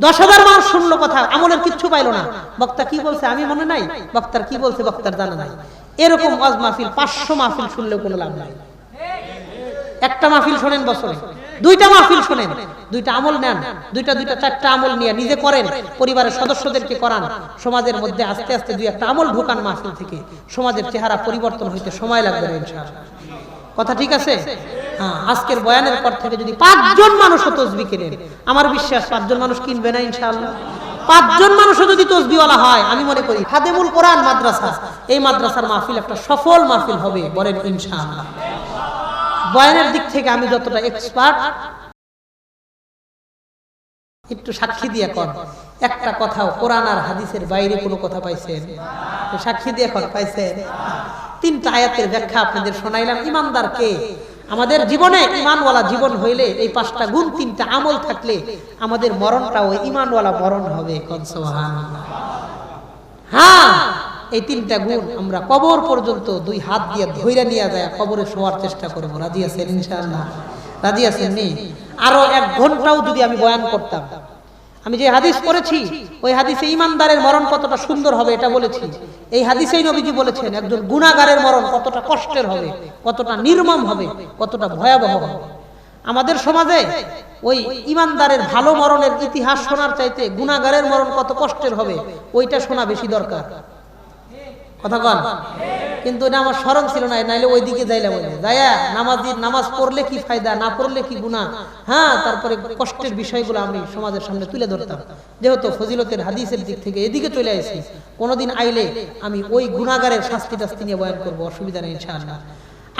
দশ হাজার মানুষ শুনলো কথা, আমলের কিচ্ছু পাইলো না। বক্তা কি বলছে আমি মনে নাই? বক্তার কি বলছে বক্তার জানা নাই। এরকম ওয়াজ মাহফিল, পাঁচশো মাহফিল শুনলেও কোনো লাভ নাই। একটা মাহফিল শোনেন বছরে। দুইটা মাহফিল শোনেন। দুইটা আমল নেন। দুইটা দুইটা, চারটা আমল নিয়ে নিজে করেন। পরিবারের সদস্যদেরকে করান। সমাজের মধ্যে আস্তে আস্তে দুই একটা আমল ঢোকান মাহফিল থেকে। সমাজের চেহারা পরিবর্তন হইতে সময় লাগবে কথা ঠিক আছে? আজকের বয়ানের পর থেকে যদি পাঁচজন মানুষও তসবি কেনেন, আমার বিশ্বাস পাঁচজন মানুষ কিনবে না ইনশাআল্লাহ। পাঁচজন মানুষও যদি তসবিওয়ালা হয়, আমি মনে করি খাদেমুল কোরআন মাদ্রাসা, এই মাদ্রাসার মাহফিল একটা সফল মাহফিল হবে বলেন ইনশাআল্লাহ। বয়ানের দিক থেকে আমি যতটা এক্সপার্ট একটু সাক্ষী দিয়ে কর একটা কথাও কোরআন আর হাদিসের বাইরে কোনো কথা পাইছেন? সাক্ষী দিয়ে কর পাইছেন? তিনটা আয়াতের ব্যাখ্যা আপনাদের শোনাইলাম, ইমানদার কে? আমাদের জীবনে ইমানওয়ালা জীবন হইলে এই পাঁচটা গুণ, তিনটা আমল থাকলে আমাদের মরণটা ওই ইমানওয়ালা মরণ হবে হ্যাঁ এই তিনটা গুণ আমরা কবর পর্যন্ত দুই হাত দিয়ে ধৈরা নিয়ে যায়, কবরে শোয়ার চেষ্টা করব। রাজি আছেন ইনশাল্লাহ রাজি আছেন নি? আরও এক ঘন্টাও যদি আমি বয়ান করতাম আমি যে হাদিস পড়েছি, ওই হাদিসে ইমানদারের মরণ কতটা সুন্দর হবে এটা বলেছি। এই হাদিসেই নবীজি বলেছেন, একজন গুণাগারের মরণ কতটা কষ্টের হবে, কতটা নির্মম হবে, কতটা ভয়াবহ হবে। আমাদের সমাজে ওই ইমানদারের ভালো মরণের ইতিহাস শোনার চাইতে গুণাগারের মরণ কত কষ্টের হবে, ওইটা শোনা বেশি দরকার। কথা কন কিন্তু এটা আমার স্মরণ ছিল না, নাইলে ওই দিকে যাইলাম ওই যাইয়া নামাজি, নামাজ পড়লে কি ফায়দা, না পড়লে কি গুণা হ্যাঁ তারপরে কষ্টের বিষয়গুলো আমি সমাজের সামনে তুলে ধরতাম। যেহেতু ফজিলতের হাদিসের দিক থেকে এদিকে চলে আসি, কোনোদিন আইলে আমি ওই গুণাগারের শাস্তি টাস্তি নিয়ে বয়ান করব, অসুবিধা নেই ইনশাআল্লাহ।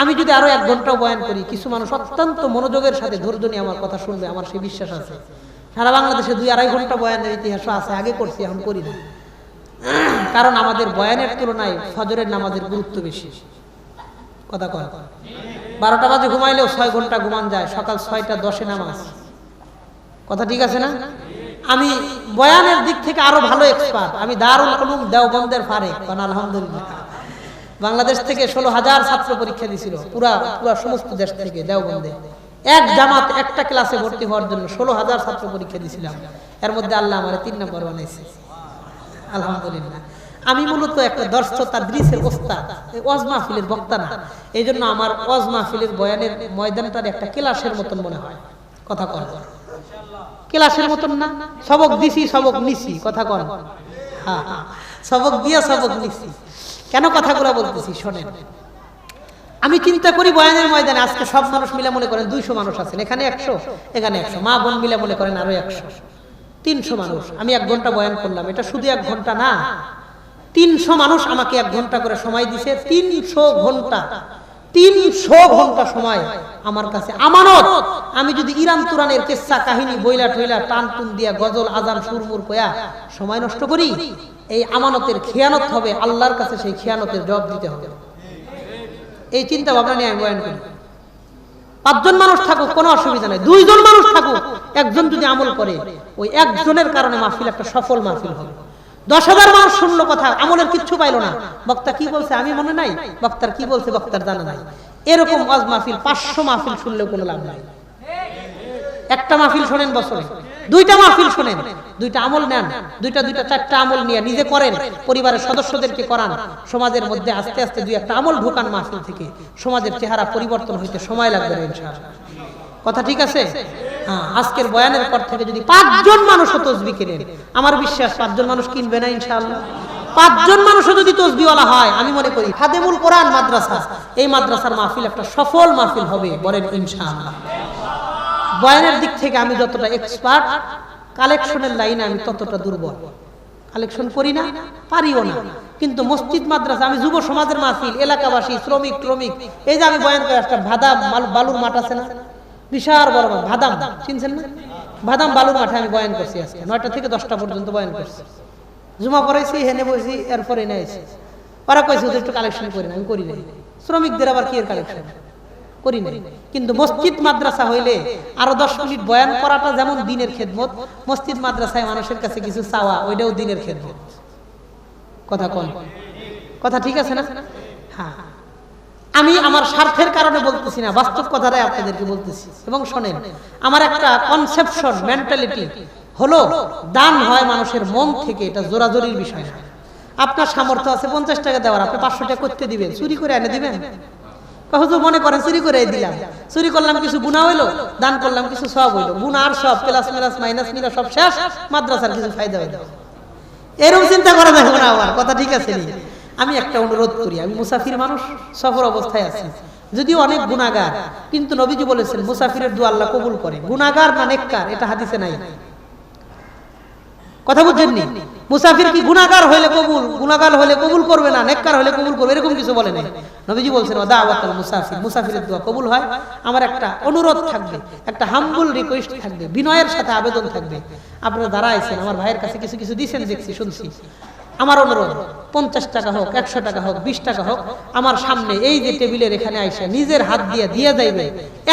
আমি যদি আরও এক ঘন্টাও বয়ান করি, কিছু মানুষ অত্যন্ত মনোযোগের সাথে ধৈর্য নিয়ে আমার কথা শুনবে, আমার সেই বিশ্বাস আছে। সারা বাংলাদেশে দুই আড়াই ঘণ্টা বয়ানের ইতিহাস আছে, আগে করছি, এখন করি না। কারণ আমাদের বয়ানের তুলনায় ফজরের নামাজের গুরুত্ব বেশি। কথা কয় বারোটা বাজে ঘুমাইলেও ছয় ঘণ্টা ঘুমান যায়, সকাল ছয়টা দশে নামাজ। কথা ঠিক আছে না? আমি বয়ানের দিক থেকে আরও ভালো এক্সপার্ট আমি দারুল উলুম দেওবন্দের ফারে আলহামদুলিল্লাহ। বাংলাদেশ থেকে ষোলো হাজার ছাত্র পরীক্ষা দিছিল পুরা পুরা সমস্ত দেশ থেকে দেওবন্দে। এক জামাত, একটা ক্লাসে ভর্তি হওয়ার জন্য ষোলো হাজার ছাত্র পরীক্ষা দিয়েছিলাম। এর মধ্যে আল্লাহ আমার তিন নম্বর বানাইছে। আলহামদুলিল্লাহ। আমি মূলত একটা দর্শ তাদ্রিসের ওস্তাদ ওয়াজ মাহফিলের বক্তা না। এই জন্য আমার ওয়াজ মাহফিলের বয়ানের ময়দানটার একটা ক্লাসের মতন মনে হয়। কথা কর ক্লাসের মতন না? সবক দিছি, সবক নিছি, কথা কর হ্যাঁ সবক দিয়া, সবক নিছি। কেন কথাগুলো বলতেছি? শোনেন। আমি চিন্তা করি বয়ানের ময়দানে আজকে সব মানুষ মিলে মনে করেন দুইশো মানুষ আছেন। এখানে একশো এখানে একশো। মা বোন মিলে মনে করেন আরও একশো। তিনশো মানুষ। আমি এক ঘণ্টা বয়ান করলাম। এটা শুধু এক ঘণ্টা না। তিনশো মানুষ আমাকে এক ঘণ্টা করে সময় দিছে। তিনশো ঘণ্টা। তিনশো ঘণ্টা সময় আমার কাছে। আমানত! আমি যদি ইরান তুরানের কেসা কাহিনী বইলা টইলা টান টুন দিয়া গজল আজান সুরমুর কয়া সময় নষ্ট করি এই আমানতের খেয়ানত হবে। আল্লাহর কাছে সেই খেয়ানতের জবাব দিতে হবে। এই চিন্তা ভাবনা নিয়ে আমি বয়ান করি। পাঁচজন মানুষ থাকুক, কোনো অসুবিধা নেই। দুইজন মানুষ থাকুক, একজন যদি আমল করে, ওই একজনের কারণে মাহফিল একটা সফল মাহফিল হবে। দশ হাজার মানুষ শুনলো কথা, আমলের কিচ্ছু পাইলো না। বক্তা কি বলছে আমি মনে নাই, বক্তার কি বলছে বক্তার জানা নাই। এরকম অজ মাহফিল, পাঁচশো মাহফিল শুনলেও কোনো লাভ নাই। একটা মাহফিল শোনেন বছরে। দুইটা মাহফিল শোনেন, দুইটা আমল নেন, দুইটা দুইটা চারটা আমল নিয়ে নিজে করেন, পরিবারের সদস্যদেরকে করান, সমাজের মধ্যে আস্তে আস্তে দুই একটা আমল ঢোকান মাহফিল থেকে, সমাজের চেহারা পরিবর্তন হইতে সময় লাগবে ইনশাআল্লাহ। কথা ঠিক আছে? হ্যাঁ আজকের বয়ানের পর থেকে যদি পাঁচজন মানুষও তসবি কেনেন, আমার বিশ্বাস পাঁচজন মানুষ কিনবে না ইনশাআল্লাহ। পাঁচজন মানুষও যদি তসবিওয়ালা হয়, আমি মনে করি খাদেমুল কোরআন মাদ্রাসা, এই মাদ্রাসার মাহফিল একটা সফল মাহফিল হবে, বলেন ইনশাআল্লাহ। বয়ানের দিক থেকে আমি যতটা এক্সপার্ট কালেকশনের লাইনে আমি ততটা দুর্বল। কালেকশন করি না, পারিও না। কিন্তু মসজিদ, মাদ্রাসা, আমি যুব সমাজের মাহফিল, এলাকাবাসী, শ্রমিক শ্রমিক, এই যে আমি বয়ান করে আসলাম ভাদাম বালু- বালুর মাঠ আছে না? বিশাল বড় ভাদাম, চিনছেন না? ভাদাম বালুর মাঠে আমি বয়ান করছি আজকে, নয়টা থেকে দশটা পর্যন্ত বয়ান করছি। জুমা পড়াইছি, হেনে বসি এরপরে নিয়েছি ওরা কইছে ওদের একটু কালেকশন করি না আমি করি নাই। শ্রমিকদের আবার কি এর কালেকশন করি নাই। কিন্তু মসজিদ মাদ্রাসা হইলে আরও দশ মিনিট বয়ান করাটা যেমন দিনের খেদমত, মসজিদ মাদ্রাসায় মানুষের কাছে কিছু চাওয়া, ওইটাও দিনের খেদমত। কথা কন। কথা ঠিক আছে না? হ্যাঁ। আমি আমার স্বার্থের কারণে বলতেছি না, বাস্তব কথাটাই আপনাদেরকে বলতেছি। এবং শোনেন, আমার একটা কনসেপশন মেন্টালিটি হলো, দান হয় মানুষের মন থেকে, এটা জোরাজোরির বিষয় আপনার সামর্থ্য আছে পঞ্চাশ টাকা দেওয়ার, আপনি পাঁচশো টাকা করতে দিবেন, চুরি করে এনে দিবেন। হুজুর মনে করেন চুরি করে দিলাম। চুরি করলাম, কিছু গুণা হইল, দান করলাম, কিছু সব হইল। গুণা আর সব প্লাস মাইনাস মাইনাস মিলা সব শেষ, মাদ্রাসার কিছু ফায়দা হইল। এরকম চিন্তা করা যাবে না আমার, কথা ঠিক আছে নি? আমি একটা অনুরোধ করি, আমি মুসাফির মানুষ, সফর অবস্থায় আছি। যদিও অনেক গুণাগার কিন্তু নবীজি বলেছেন, মুসাফিরের দু আল্লাহ কবুল করে। গুণাগার না নেককার, এটা হাদিসে নাই। কথা বুঝছেননি মুসাফির কি গুণাগার হলে কবুল? গুণাগার হলে কবুল করবে না? নেককার হলে কবুল করবে? এরকম কিছু বলে নাই। নবীজি বলছেন আওয়াতাল মুসাফির। মুসাফিরের দোয়া কবুল হয়। আমার একটা অনুরোধ থাকবে, একটা হাম্বুল রিকোয়েস্ট থাকবে, বিনয়ের সাথে আবেদন থাকবে। আপনারা দাঁড়াইছেন আমার ভাইয়ের কাছে কিছু কিছু দিছেন, দেখছি, শুনছি। আমার অনুরোধ, পঞ্চাশ টাকা হোক, একশো টাকা হোক, বিশ টাকা হোক, আমার সামনে এই যে টেবিলের এখানে আইসে নিজের হাত দিয়ে দিয়ে যাইবে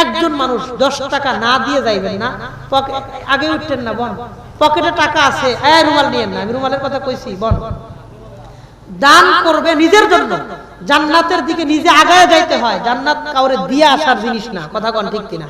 একজন মানুষ দশ টাকা না দিয়ে যাইবেন না। আগে উঠতেন না, বন। পকেটে টাকা আছে হ্যাঁ রুমাল নিয়েন না, আমি রুমালের কথা কইছি, বল। দান করবে নিজের জন্য। জান্নাতের দিকে নিজে আগায় যাইতে হয়। জান্নাত কাউরে দিয়ে আসার জিনিস না, কথা কন ঠিক কিনা?